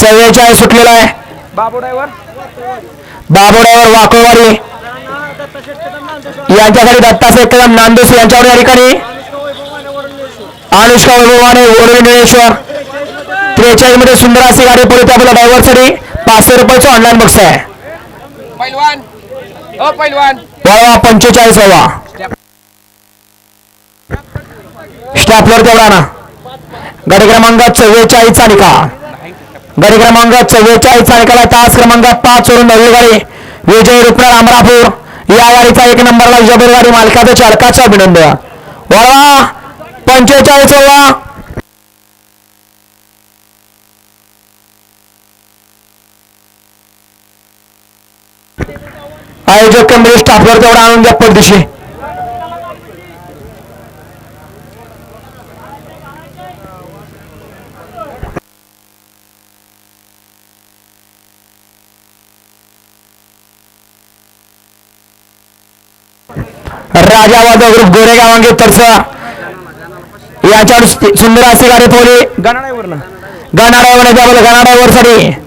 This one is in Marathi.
चव्वेचाळीस सुटलेला आहे. बाबू ड्रायव्हर? बाबोड्यावर वाकोवाडी यांच्यासाठी दत्तासे कदम नांदूस यांच्यावर या ठिकाणी. अनुष्का वैभवाने ओरवी निळेश्वर. त्रेचाळीसमध्ये सुंदर अशी गाडी पडली त्या ड्रायव्हरसाठी पाचशे रुपयाचं ऑनलाईन बक्षीस आहे. पैलवान. ओ पैलवान. वळवा पंचेचाळीस हवा स्टॅपलर तेवढा ना गडी क्रमांक चव्वेचाळीसचा निकाल. गडी क्रमांक चव्वेचाळीसचा निकाल तास क्रमांक पाच वरून नवी गाडी विजय रुपणार अमरापूर या गाडीचा एक नंबरला जबर गाडी मालकाचा चालकाचं अभिनंदन. वळवा पंचेचाळीस हवा आयोजक कमरेश स्टाफवर तेवढा आणून द्या पडदिशी. राजा वादव ग्रुप गोरेगाव अंगे तरसा याच्यावर सुंदर गाडी पोहली गणा ना गाणाऱ्यावर त्याबद्दल गाणाऱ्यावर साठी